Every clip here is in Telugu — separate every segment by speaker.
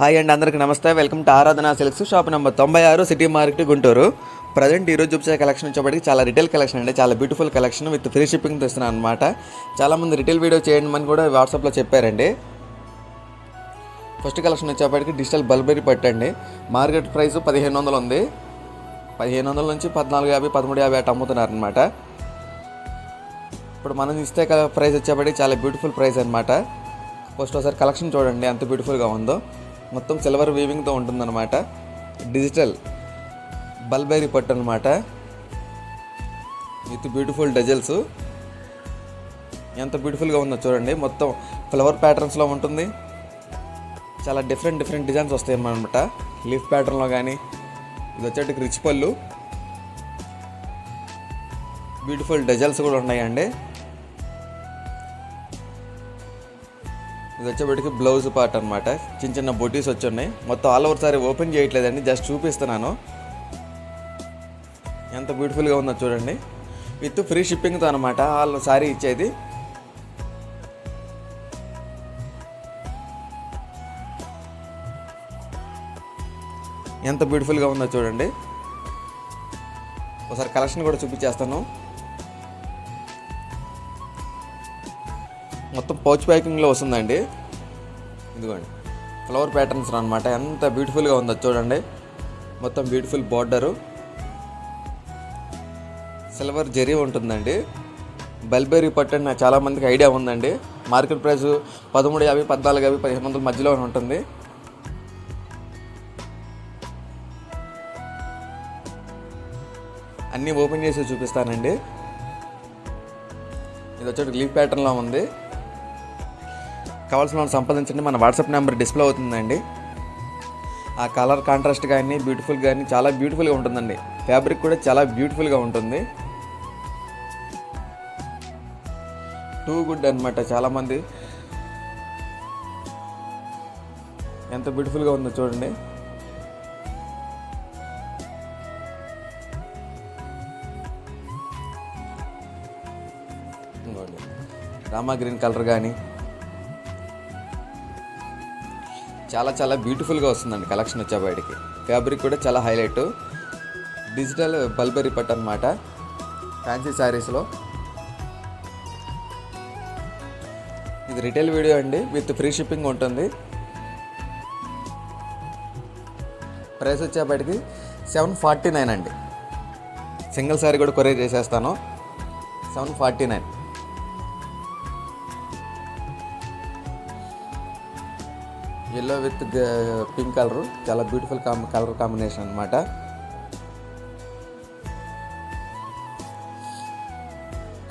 Speaker 1: హాయ్ అండ్ అందరికీ నమస్తే. Welcome to Aradhana silks shop number తొంభై ఆరు సిటీ మార్కెట్ గుంటూరు. ప్రజెంట్ ఈరోజు చూపించే కలెక్షన్ వచ్చేప్పటికి చాలా రిటైల్ కలెక్షన్ అండి. చాలా beautiful collection with free shipping తెస్తున్నాను అనమాట చాలామంది రిటైల్ వీడియో చేయండి అని కూడా వాట్సాప్లో చెప్పారండి. ఫస్ట్ కలెక్షన్ వచ్చేప్పటికి డిజిటల్ బల్బరీ పట్టండి మార్కెట్ ప్రైస్ పదిహేను వందలు ఉంది. పదిహేను వందల నుంచి పద్నాలుగు యాభై పదమూడు యాభై అటు అమ్ముతున్నారు అనమాట ఇప్పుడు మనం ఇస్తే ప్రైస్ వచ్చేప్పటికి చాలా బ్యూటిఫుల్ ప్రైస్ అనమాట ఫస్ట్ ఒకసారి కలెక్షన్ చూడండి ఎంత బ్యూటిఫుల్గా ఉందో. మొత్తం సిల్వర్ వీవింగ్తో ఉంటుందన్నమాట. డిజిటల్ బల్బేరీ పట్టు అనమాట విత్ బ్యూటిఫుల్ డజల్స్ ఎంత బ్యూటిఫుల్గా ఉందో చూడండి. మొత్తం ఫ్లవర్ ప్యాటర్న్స్లో ఉంటుంది. చాలా డిఫరెంట్ డిఫరెంట్ డిజైన్స్ వస్తాయి అనమాట లీఫ్ ప్యాటర్న్లో కానీ ఇది వచ్చేటికి రిచ్ పళ్ళు. బ్యూటిఫుల్ డజల్స్ కూడా ఉన్నాయండి. ఇది వచ్చేప్పటికి బ్లౌజ్ పార్ట్ అనమాట చిన్న చిన్న బొటీస్ వచ్చి ఉన్నాయి మొత్తం ఆల్ ఓవర్ సారీ ఓపెన్ చేయట్లేదండి. జస్ట్ చూపిస్తున్నాను. ఎంత బ్యూటిఫుల్గా ఉందో చూడండి. విత్ ఫ్రీ షిప్పింగ్తో అనమాట వాళ్ళు సారీ ఇచ్చేది. ఎంత బ్యూటిఫుల్గా ఉందో చూడండి. ఒకసారి కలెక్షన్ కూడా చూపించేస్తాను. పౌచ్ ప్యాకింగ్లో వస్తుందండి. ఇదిగోండి. ఫ్లవర్ ప్యాటర్న్స్ అనమాట ఎంత బ్యూటిఫుల్గా ఉందో చూడండి. మొత్తం బ్యూటిఫుల్ బార్డరు సిల్వర్ జరీ ఉంటుందండి. బల్బేరీ పట్టు అని నాకు చాలామందికి ఐడియా ఉందండి. మార్కెట్ ప్రైస్ పదమూడు యాభై పద్నాలుగు యాభై పదిహేను వందల మధ్యలో ఉంటుంది. అన్నీ ఓపెన్ చేసి చూపిస్తానండి. ఇది వచ్చేటి లీఫ్ ప్యాటర్న్లో ఉంది. కావాల్సిన వాళ్ళు సంపాదించండి మన వాట్సాప్ నెంబర్ డిస్ప్లే అవుతుందండి. ఆ కలర్ కాంట్రాస్ట్ కానీ బ్యూటిఫుల్ కానీ చాలా బ్యూటిఫుల్గా ఉంటుందండి. ఫ్యాబ్రిక్ కూడా చాలా బ్యూటిఫుల్గా ఉంటుంది. టూ గుడ్ అనమాట చాలామంది. ఎంత బ్యూటిఫుల్గా ఉందో చూడండి. రామా గ్రీన్ కలర్ కానీ చాలా చాలా బ్యూటిఫుల్గా వస్తుందండి కలెక్షన్ వచ్చే బయటికి. ఫ్యాబ్రిక్ కూడా చాలా హైలైట్ డిజిటల్ బల్బరీ పట్ అనమాట ఫ్యాన్సీ శారీస్లో ఇది రిటైల్ వీడియో అండి విత్ ఫ్రీ షిప్పింగ్ ఉంటుంది. ప్రైస్ వచ్చేప్పటికి సెవెన్ ఫార్టీ నైన్ అండి. సింగిల్ శారీ కూడా కొరియర్ చేసేస్తాను. Seven forty nine yellow with pink colour చాలా బ్యూటిఫుల్ కాంబి కలర్ కాంబినేషన్ అనమాట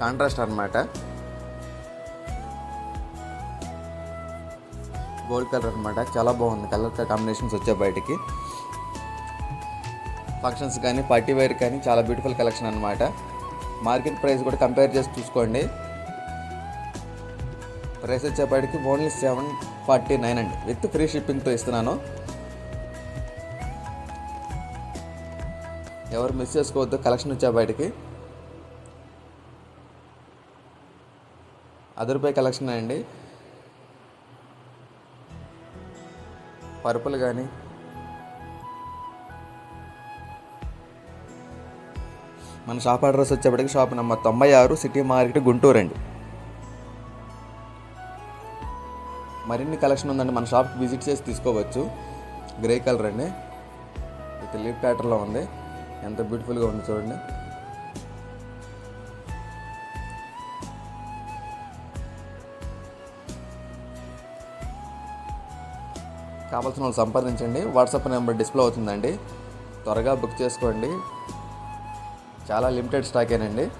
Speaker 1: కాంట్రాస్ట్ అనమాట గోల్డ్ కలర్ అనమాట చాలా బాగుంది. కలర్ కాంబినేషన్స్ వచ్చే బయటికి. ఫంక్షన్స్ కానీ పార్టీ వేర్ కానీ చాలా బ్యూటిఫుల్ కలెక్షన్ అనమాట మార్కెట్ ప్రైస్ కూడా కంపేర్ చేసి చూసుకోండి. ప్రైస్ వచ్చేపాటికి ఓన్లీ సెవెన్ ఫార్టీ నైన్ అండి. విత్ ఫ్రీ షిప్పింగ్తో ఇస్తున్నాను. ఎవరు మిస్ చేసుకోవద్దు కలెక్షన్ వచ్చే అది రూపాయి కలెక్షన్ అండి. పర్పుల్ కానీ మన షాప్ అడ్రస్ వచ్చేప్పటికి షాప్ నెంబర్ తొంభై ఆరు సిటీ మార్కెట్ గుంటూరు అండి. మరిన్ని కలెక్షన్ ఉందండి. మన షాప్కి విజిట్ చేసి తీసుకోవచ్చు. గ్రే కలర్ అండి. విత్ లీప్ ప్యాటర్న్లో ఉంది. ఎంత బ్యూటిఫుల్గా ఉంది చూడండి. కావాల్సిన వాళ్ళు సంప్రదించండి. వాట్సాప్ నెంబర్ డిస్ప్లే అవుతుందండి. త్వరగా బుక్ చేసుకోండి. చాలా లిమిటెడ్ స్టాకేనండి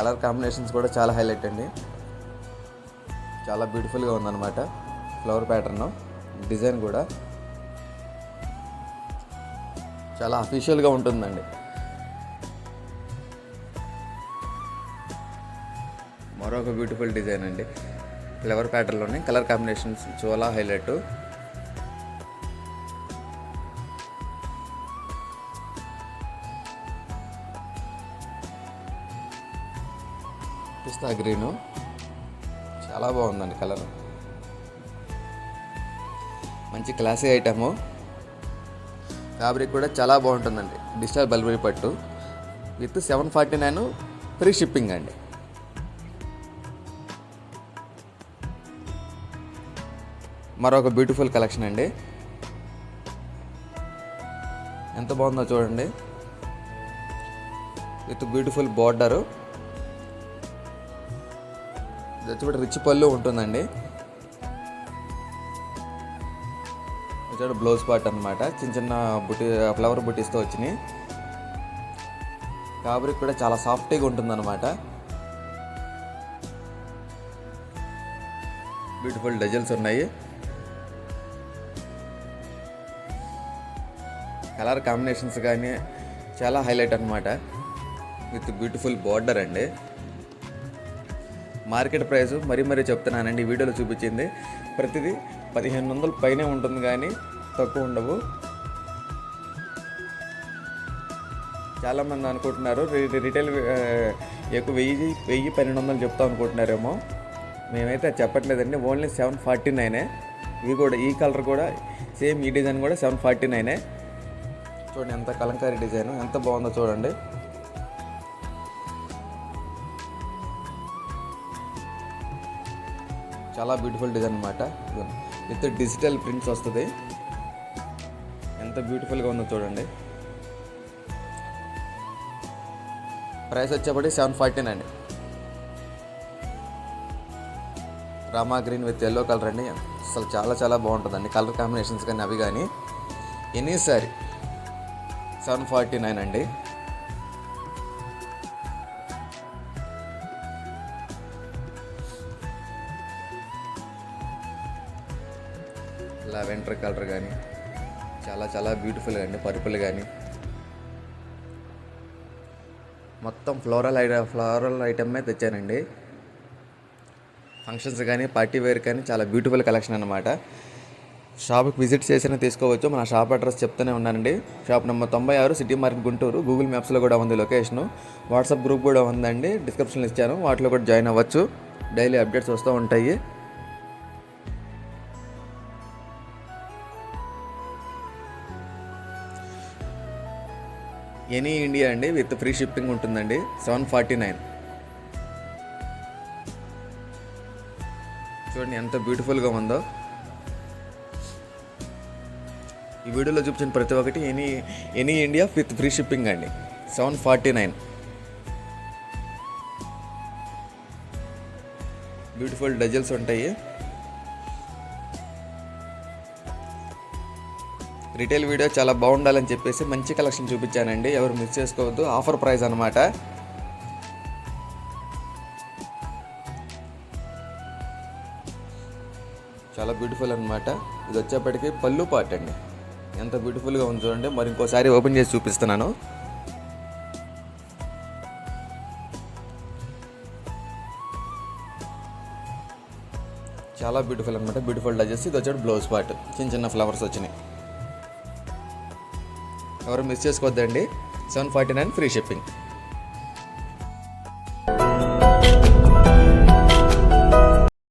Speaker 1: కలర్ కాంబినేషన్స్ కూడా చాలా హైలైట్ అండి. చాలా బ్యూటిఫుల్గా ఉందన్నమాట ఫ్లవర్ ప్యాటర్న్. డిజైన్ కూడా చాలా అఫీషియల్గా ఉంటుందండి. మరొక బ్యూటిఫుల్ డిజైన్ అండి. ఫ్లవర్ ప్యాటర్న్లోనే కలర్ కాంబినేషన్స్ చాలా హైలైట్. పిస్తా గ్రీను. చాలా బాగుందండి కలర్. మంచి క్లాసీ ఐటము. ఫ్యాబ్రిక్ కూడా చాలా బాగుంటుందండి. డిజిటల్ బల్బరీ పట్టు. With seven forty nine free shipping అండి. మరొక బ్యూటిఫుల్ కలెక్షన్ అండి. ఎంత బాగుందో చూడండి. With beautiful border. ఇది కూడా రిచ్ పళ్ళు ఉంటుందండి. వచ్చాడు బ్లౌజ్ పార్ట్ అనమాట చిన్న చిన్న బుట్టి ఫ్లవర్ బుట్టీస్తో వచ్చినాయి. ఫ్యాబ్రిక్ కూడా చాలా సాఫ్ట్గా ఉంటుందన్నమాట. బ్యూటిఫుల్ డజల్స్ ఉన్నాయి. కలర్ కాంబినేషన్స్ కానీ చాలా హైలైట్ అనమాట విత్ బ్యూటిఫుల్ బార్డర్ అండి. మార్కెట్ ప్రైస్ మరీ మరీ చెప్తున్నానండి వీడియోలో చూపించింది. ప్రతిదీ పదిహేను వందల పైనే ఉంటుంది కానీ తక్కువ ఉండవు. చాలామంది అనుకుంటున్నారు రిటైల్ ఎక్కువ వెయ్యి వెయ్యి పన్నెండు వందలు చెప్తాం అనుకుంటున్నారేమో. మేమైతే అది చెప్పట్లేదండి ఓన్లీ సెవెన్ ఫార్టీ నైనే. ఇవి కూడా ఈ కలర్ కూడా సేమ్ ఈ డిజైన్ కూడా సెవెన్ ఫార్టీ నైనే. చూడండి ఎంత కలంకారీ డిజైన్ ఎంత బాగుందో చూడండి. చాలా బ్యూటిఫుల్ డిజైన్ అనమాట విత్ డిజిటల్ ప్రింట్స్ వస్తుంది. ఎంత బ్యూటిఫుల్గా ఉందో చూడండి. ప్రైస్ వచ్చేప్పటికి సెవెన్ ఫార్టీన్ అండి. Rama green with yellow colour అండి. అసలు చాలా చాలా బాగుంటుందండి. కలర్ కాంబినేషన్స్ కానీ అవి కానీ. Any sari seven forty nine అండి. లావెండర్ కలర్ కానీ చాలా చాలా బ్యూటిఫుల్ అండి పర్పుల్ కానీ. మొత్తం ఫ్లోరల్ ఐట ఫ్లోరల్ ఐటమే తెచ్చానండి. ఫంక్షన్స్ కానీ పార్టీ వేర్ కానీ చాలా బ్యూటిఫుల్ కలెక్షన్ అనమాట షాప్కి విజిట్ చేసినా తీసుకోవచ్చు. మన షాప్ అడ్రస్ చెప్తూనే ఉన్నానండి. షాప్ నెంబర్ తొంభై ఆరు సిటీ మార్కెట్ గుంటూరు. గూగుల్ మ్యాప్స్లో కూడా ఉంది లొకేషను వాట్సాప్ గ్రూప్ కూడా ఉందండి. డిస్క్రిప్షన్లో ఇచ్చాను. వాటిలో కూడా జాయిన్ అవ్వచ్చు. డైలీ అప్డేట్స్ వస్తూ ఉంటాయి. ఎనీ ఇండియా అండి విత్ ఫ్రీ షిప్పింగ్ ఉంటుందండి. Seven forty nine. చూడండి ఎంత బ్యూటిఫుల్గా ఉందో. ఈ వీడియోలో చూపించిన ప్రతి ఒక్కటి any any India with free shipping అండి. Seven forty nine. Beautiful dazzles ఉంటాయి. రిటైల్ వీడియో చాలా బాగుండాలని చెప్పేసి మంచి కలెక్షన్ చూపించానండి. ఎవరు మిస్ చేసుకోవద్దు. ఆఫర్ ప్రైస్ అనమాట చాలా బ్యూటిఫుల్ అనమాట ఇది వచ్చేప్పటికి పళ్ళు పాట్ అండి. ఎంత బ్యూటిఫుల్గా ఉంది చూడండి. మరి ఇంకోసారి ఓపెన్ చేసి చూపిస్తున్నాను. చాలా బ్యూటిఫుల్ అనమాట బ్యూటిఫుల్ డజెస్ ఇది వచ్చాడు బ్లౌజ్ పార్ట్ చిన్న చిన్న ఫ్లవర్స్ వచ్చినాయి. ఎవరు మిస్ చేసుకోవద్దండి. Seven forty nine free shipping